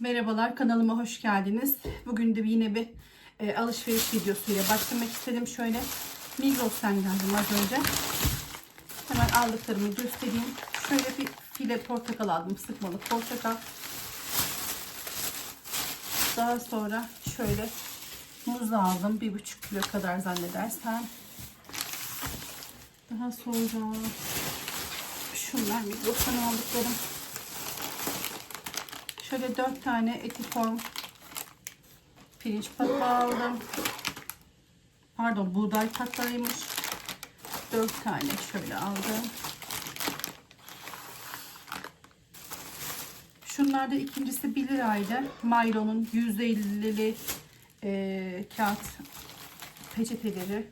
Merhabalar kanalıma hoş geldiniz. Bugün de yine bir e, alışveriş videosuyla başlamak istedim. Şöyle Migros'tan geldim az önce. Hemen aldıklarımı göstereyim. Şöyle bir file portakal aldım. Sıkmalı portakal. Daha sonra şöyle muz aldım. Bir buçuk kilo kadar zannedersem. Daha sonra şunlar Migros'tan aldıklarım. Şöyle dört tane etiform pirinç patlağı aldım. Pardon buğday patlağıymış. Dört tane şöyle aldım. Şunlarda ikincisi 1 liraydı. Milo'nun %50'li e, kağıt peçeteleri.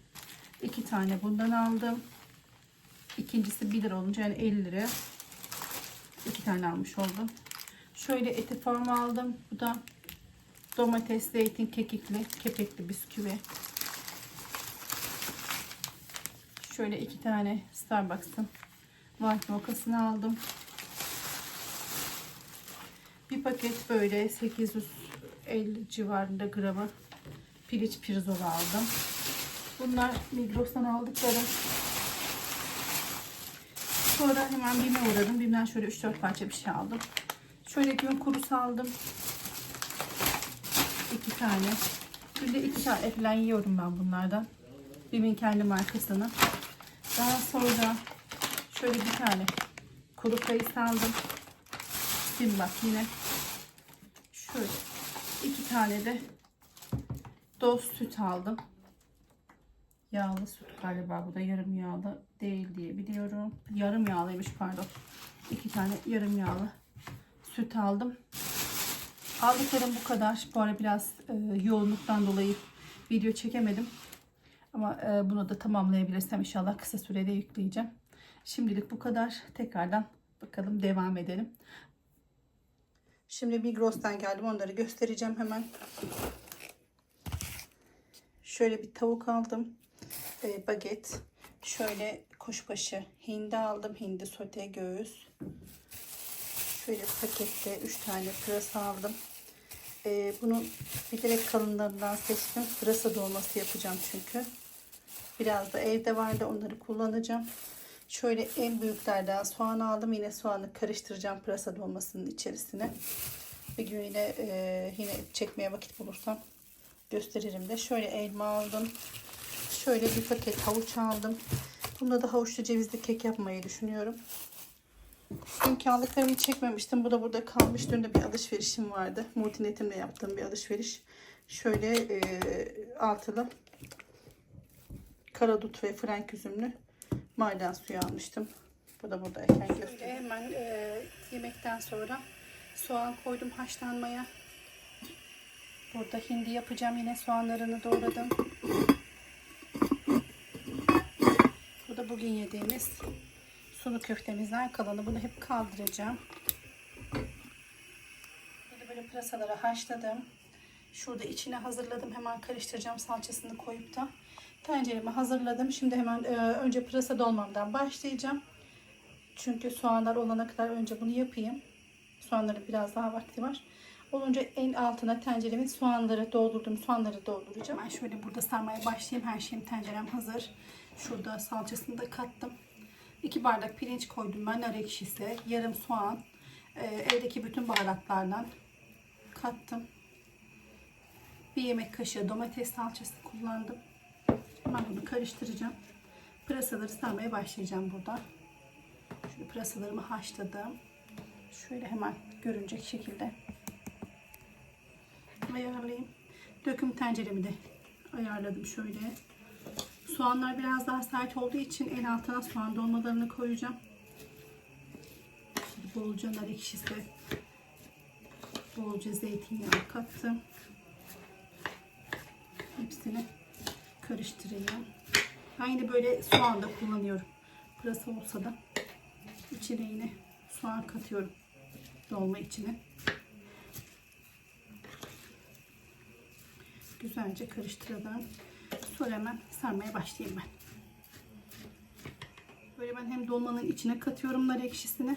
iki tane bundan aldım. İkincisi 1 lira olunca yani 50 lira. iki tane almış oldum. Şöyle eti formu aldım. Bu da domates, zeytin, kekikli, kepekli bisküvi. Şöyle iki tane Starbucks'ın white mocha'sını aldım. Bir paket böyle 850 civarında gramı piliç pirzola aldım. Bunlar Migros'tan aldıklarım. Sonra hemen BİM'e uğradım. BİM'den şöyle 3-4 parça bir şey aldım. Şöyle gün kurusu aldım. İki tane. Günde iki tane falan yiyorum ben bunlardan. BİM'in kendi markasını. Daha sonra şöyle bir tane kuru kayısı aldım. Şimdi bak yine şöyle iki tane de doz süt aldım. Yağlı süt galiba bu da yarım yağlı değil diye biliyorum. Yarım yağlıymış pardon. İki tane yarım yağlı süt aldım. Aldıklarım bu kadar. Bu ara biraz e, yoğunluktan dolayı video çekemedim. Ama e, bunu da tamamlayabilirsem inşallah kısa sürede yükleyeceğim. Şimdilik bu kadar. Tekrardan bakalım devam edelim. Şimdi Migros'tan geldim. Onları göstereceğim hemen. Şöyle bir tavuk aldım. E, baget. Şöyle kuşbaşı hindi aldım. Hindi sote göğüs. Şöyle pakette 3 tane pırasa aldım. Ee, bunu bilerek kalınlarından seçtim. Pırasa dolması yapacağım çünkü. Biraz da evde vardı onları kullanacağım. Şöyle en büyüklerden soğan aldım. Yine soğanı karıştıracağım pırasa dolmasının içerisine. Bir gün yine e, yine çekmeye vakit bulursam gösteririm de. Şöyle elma aldım. Şöyle bir paket havuç aldım. Bunda da havuçlu cevizli kek yapmayı düşünüyorum. Aldıklarımı çekmemiştim. Bu da burada kalmış. Dün de bir alışverişim vardı. Multinetim'le yaptığım bir alışveriş. Şöyle e, altılı karadut ve frank üzümlü maydanoz suyu almıştım. Bu da buradayken göstereyim. Hemen e, yemekten sonra soğan koydum haşlanmaya. Burada hindi yapacağım. Yine soğanlarını doğradım. Bu da bugün yediğimiz sulu köftemizden kalanı. Bunu hep kaldıracağım. Böyle böyle pırasaları haşladım. Şurada içine hazırladım. Hemen karıştıracağım salçasını koyup da. Tenceremi hazırladım. Şimdi hemen e, önce pırasa dolmamdan başlayacağım. Çünkü soğanlar olana kadar önce bunu yapayım. Soğanların biraz daha vakti var. Olunca en altına tenceremin soğanları doldurdum. Soğanları dolduracağım. Ben şöyle burada sarmaya başlayayım. Her şeyim tencerem hazır. Şurada salçasını da kattım. 2 bardak pirinç koydum ben nar ekşisi, yarım soğan, e, evdeki bütün baharatlardan kattım. Bir yemek kaşığı domates salçası kullandım. Ben bunu karıştıracağım. Pırasaları sarmaya başlayacağım burada. Şöyle pırasalarımı haşladım. Şöyle hemen görünecek şekilde ayarlayayım. Döküm tenceremi de ayarladım şöyle. Soğanlar biraz daha sert olduğu için en altına soğan dolmalarını koyacağım. Şimdi bolca nar ekşisi, bolca zeytinyağı kattım. Hepsini karıştırayım. Ben yine böyle soğan da kullanıyorum. Pırasa olsa da içine yine soğan katıyorum dolma içine. Güzelce karıştıralım. Sonra hemen sarmaya başlayayım ben. Böyle ben hem dolmanın içine katıyorum nar ekşisini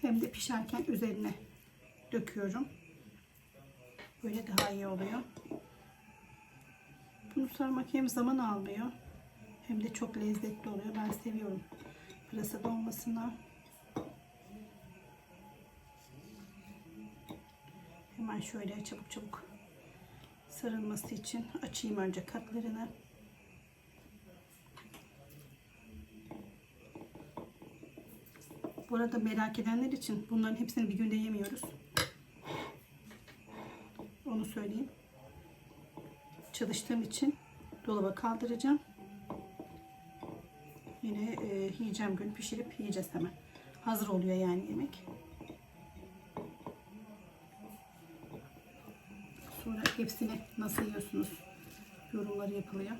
hem de pişerken üzerine döküyorum. Böyle daha iyi oluyor. Bunu sarmak hem zaman almıyor hem de çok lezzetli oluyor. Ben seviyorum pırasa dolmasını. Hemen şöyle çabuk çabuk sarılması için açayım önce katlarını. Bu arada merak edenler için bunların hepsini bir günde yemiyoruz. Onu söyleyeyim. Çalıştığım için dolaba kaldıracağım. Yine e, yiyeceğim gün pişirip yiyeceğiz hemen. Hazır oluyor yani yemek. Sonra hepsini nasıl yiyorsunuz yorumları yapılıyor.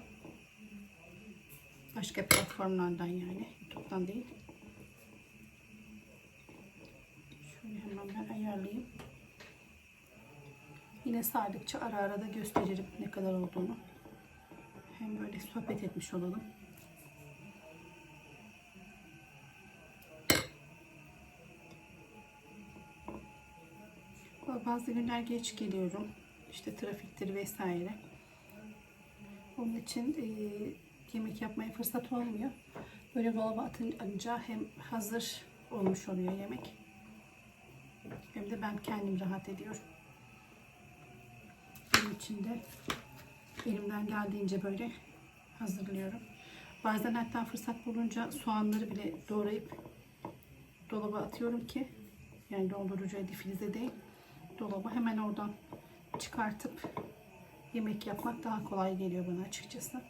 Başka platformlardan yani. YouTube'dan değil. Şöyle hemen ben ayarlayayım. Yine sardıkça ara ara da gösteririm ne kadar olduğunu. Hem böyle sohbet etmiş olalım. Bazı günler geç geliyorum. İşte trafiktir vesaire. Onun için e, yemek yapmaya fırsat olmuyor. Böyle dolaba atınca hem hazır olmuş oluyor yemek. Hem de ben kendim rahat ediyorum. Bunun için de elimden geldiğince böyle hazırlıyorum. Bazen hatta fırsat bulunca soğanları bile doğrayıp dolaba atıyorum ki yani dondurucuya difrize değil dolaba hemen oradan çıkartıp yemek yapmak daha kolay geliyor bana açıkçası.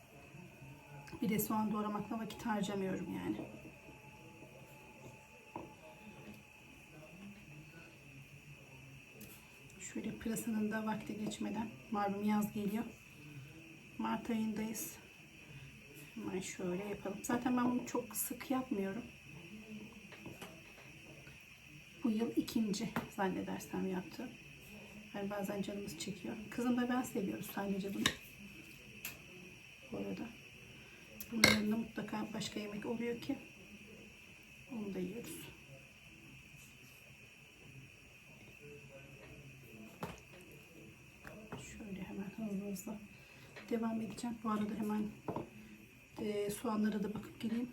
Bir de soğan doğramakla vakit harcamıyorum yani. Şöyle pırasanın da vakti geçmeden malum yaz geliyor. Mart ayındayız. Hemen şöyle yapalım. Zaten ben bunu çok sık yapmıyorum. Bu yıl ikinci zannedersem yaptım. Yani bazen canımız çekiyor. Kızım da ben seviyoruz sadece bunu. Bu arada. Bunun yanında mutlaka başka yemek oluyor ki onu da yiyoruz. Şöyle hemen hızlı hızlı devam edeceğim. Bu arada hemen e, soğanlara da bakıp geleyim.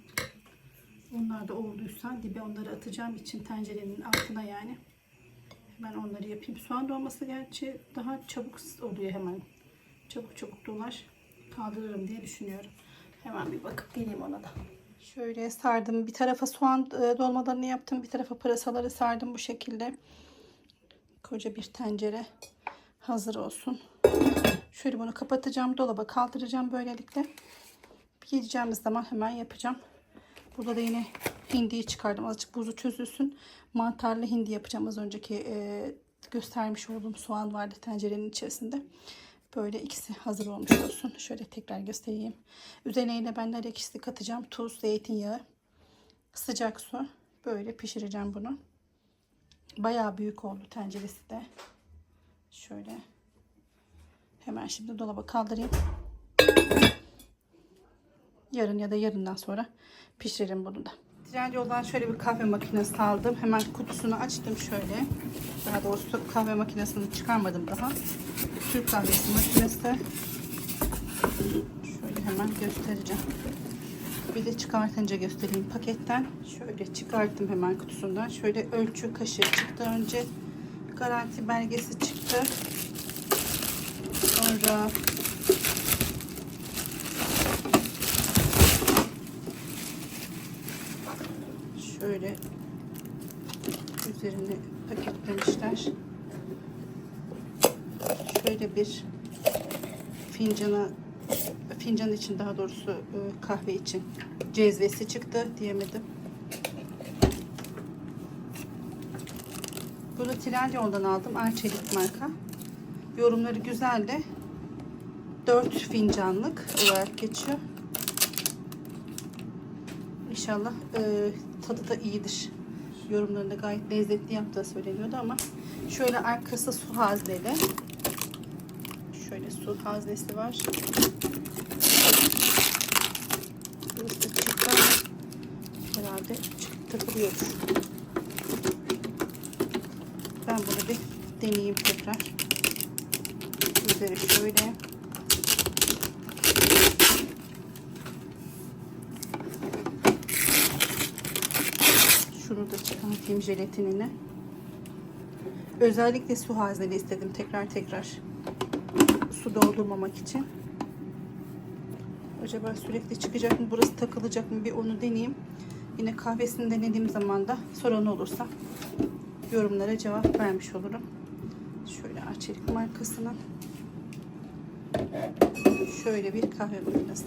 Onlar da olduysa dibe onları atacağım için tencerenin altına yani. Hemen onları yapayım. Soğan dolması gerçi daha çabuk oluyor hemen. Çabuk çabuk dolar. Kaldırırım diye düşünüyorum. Hemen bir bakıp geleyim ona da. Şöyle sardım. Bir tarafa soğan e, dolmalarını yaptım. Bir tarafa pırasaları sardım bu şekilde. Koca bir tencere hazır olsun. Şöyle bunu kapatacağım. Dolaba kaldıracağım böylelikle. Yiyeceğimiz zaman hemen yapacağım. Burada da yine hindiyi çıkardım. Azıcık buzu çözülsün. Mantarlı hindi yapacağım. Az önceki e, göstermiş olduğum soğan vardı tencerenin içerisinde. Böyle ikisi hazır olmuş olsun. Şöyle tekrar göstereyim. Üzerine yine ben nar ekşisi katacağım. Tuz, zeytinyağı, sıcak su. Böyle pişireceğim bunu. Bayağı büyük oldu tenceresi de. Şöyle. Hemen şimdi dolaba kaldırayım. Yarın ya da yarından sonra pişiririm bunu da. Trendyol'dan şöyle bir kahve makinesi aldım. Hemen kutusunu açtım şöyle. Daha doğrusu kahve makinesini çıkarmadım daha. Türk kahvesi makinesi. Şöyle hemen göstereceğim. Bir de çıkartınca göstereyim paketten. Şöyle çıkarttım hemen kutusundan. Şöyle ölçü kaşığı çıktı önce. Garanti belgesi çıktı. Sonra şöyle üzerine paketlemişler. Şöyle bir fincana fincan için daha doğrusu e, kahve için cezvesi çıktı diyemedim. Bunu Trendyol'dan aldım. Arçelik marka. Yorumları güzel de 4 fincanlık olarak geçiyor. İnşallah e, tadı da iyidir. Yorumlarında gayet lezzetli yaptığı söyleniyordu ama şöyle arkası su hazneli. Şöyle su haznesi var. Burası çıktı herhalde takılıyor. Ben bunu bir deneyeyim tekrar. Bezleri şöyle. Şunu da çıkartayım jelatinini. Özellikle su hazneli istedim tekrar tekrar. Su doldurmamak için. Acaba sürekli çıkacak mı? Burası takılacak mı? Bir onu deneyeyim. Yine kahvesini denediğim zaman da sorun olursa yorumlara cevap vermiş olurum. Şöyle Arçelik markasının şöyle bir kahve makinesi.